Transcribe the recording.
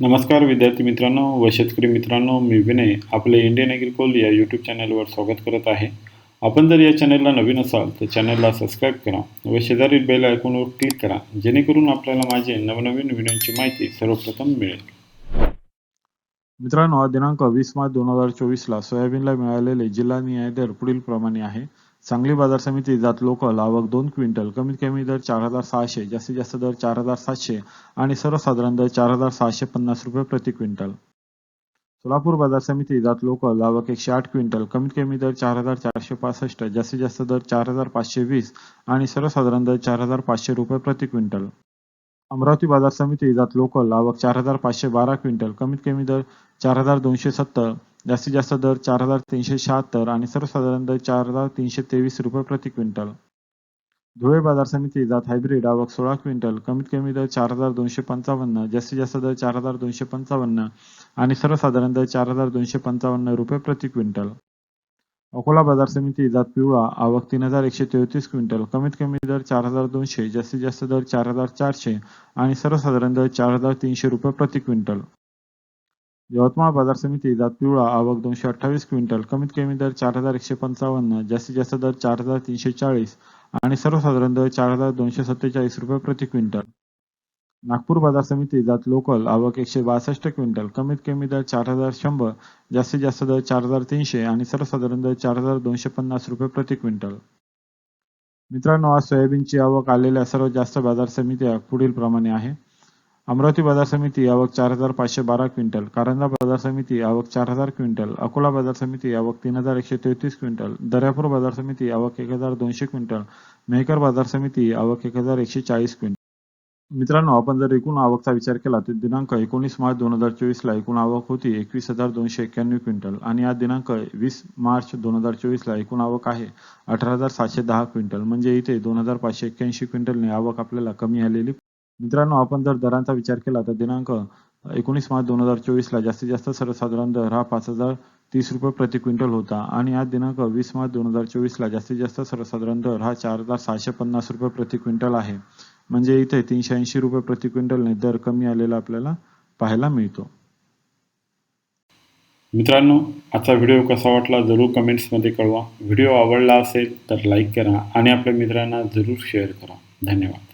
नमस्कार विद्यार्थी मित्रांनो व शेतकरी मित्रांनो मी विनय आपले इंडियन ॲग्रिकोल या यूट्यूब चॅनलवर स्वागत करत आहे. आपण जर या चॅनलला नवीन असाल तर चॅनलला सबस्क्राईब करा व शेजारील बेल आयकॉनवर क्लिक करा जेणेकरून आपल्याला माझे नवनवीन व्हिडिओची माहिती सर्वप्रथम मिळेल. मित्रांनो दिनांक वीस मार्च दोन हजार चोवीसला सोयाबीनला मिळालेले जिल्हा न्याय दर पुढील प्रमाणे आहे. सांगली बाजार समिती जात लोकल आवक दोन क्विंटल कमीत कमी दर चार हजार सहाशे जास्तीत जास्त दर चार हजार सातशे आणि सर्वसाधारण दर चार हजार सहाशे पन्नास रुपये प्रति क्विंटल. सोलापूर बाजार समिती जात लोकल आवक एकशे आठ क्विंटल कमीत कमी दर चार हजार चारशे पासष्ट जास्तीत जास्त दर चार हजार पाचशे वीस आणि सर्वसाधारण दर चार हजार पाचशे रुपये प्रति क्विंटल. अमरावती बाजार समिती जात लोकल आवक चार हजार पाचशे बारा क्विंटल कमीत कमी दर चार हजार दोनशे सत्तर जास्तीत जास्त दर चार हजार तीनशे शहात्तर आणि सर्वसाधारण दर चार हजार तीनशे तेवीस रुपये प्रति क्विंटल. धुळे बाजार समिती जात हायब्रिड आवक सोळा क्विंटल कमीत कमी दर चार हजार दोनशे पंचावन्न जास्तीत जास्त दर चार हजार दोनशे पंचावन्न आणि सर्वसाधारण दर चार हजार दोनशे पंचावन्न रुपये प्रति क्विंटल. अकोला बाजार समिती जात पिवळा आवक तीन हजार एकशे तेहतीस क्विंटल कमीत कमी दर चार हजार दोनशे जास्तीत जास्त दर चार हजार चारशे आणि सर्वसाधारण दर चार हजार तीनशे रुपये प्रति क्विंटल. यवतमाळ बाजार समिती जात पिवळा आवक दोनशे अठ्ठावीस क्विंटल कमीत कमी दर चार हजार एकशे पंचावन्न जास्तीत जास्त दर चार हजार तीनशे चाळीस आणि सर्वसाधारण दर चार हजार दोनशे सत्तेचाळीस रुपये प्रति क्विंटल. नागपूर बाजार समिती जात लोकल आवक एकशे बासष्ट क्विंटल कमीत कमी दर चार हजार शंभर जास्तीत जास्त दर चार हजार तीनशे आणि सर्वसाधारण दर चार हजार दोनशे पन्नास रुपये प्रति क्विंटल. मित्रांनो आज सोयाबीनची आवक आलेल्या सर्वात जास्त बाजार समित्या पुढील प्रमाणे आहे. अमरावती बाजार समिती आवक चार हजार पाचशे बारा क्विंटल कारंजा बाजार समिती आवक चार हजार क्विंटल अकोला बाजार समिती आवक तीन हजार एकशे तेहतीस क्विंटल दर्यापूर बाजार समिती आवक एक हजार दोनशे क्विंटल मेहकर बाजार समिती आवक एक हजार एकशे चाळीस क्विंटल. मित्रांनो आपण जर एकूण आवकचा विचार केला तर दिनांक एकोणीस मार्च दोन हजार चोवीसला एकूण आवक होती एकवीस हजार दोनशे एक्क्याण्णव क्विंटल आणि आज दिनांक वीस मार्च दोन हजार चोवीसला एकूण आवक आहे अठरा हजार सातशे दहा क्विंटल. म्हणजे इथे दोन हजार पाचशे एक्क्याऐंशी क्विंटलने आवक आपल्याला कमी आलेली मित्रांनो आपण जर दरांचा विचार केला तर दिनांक एकोणीस मार्च दोन हजार चोवीसला जास्तीत जास्त सर्वसाधारण दर हा पाच हजार तीस रुपये प्रति क्विंटल होता. आणि आज दिनांक वीस मार्च दोन हजार चोवीसला जास्तीत जास्त सर्वसाधारण दर हा चार हजार सहाशे पन्नास रुपये प्रति क्विंटल आहे. म्हणजे इथे तीनशे ऐंशी रुपये प्रति क्विंटलने दर कमी आलेला आपल्याला पाहायला मिळतो. मित्रांनो आजचा व्हिडिओ कसा वाटला जरूर कमेंट्समध्ये कळवा. व्हिडिओ आवडला असेल तर लाईक करा आणि आपल्या मित्रांना जरूर शेअर करा. धन्यवाद.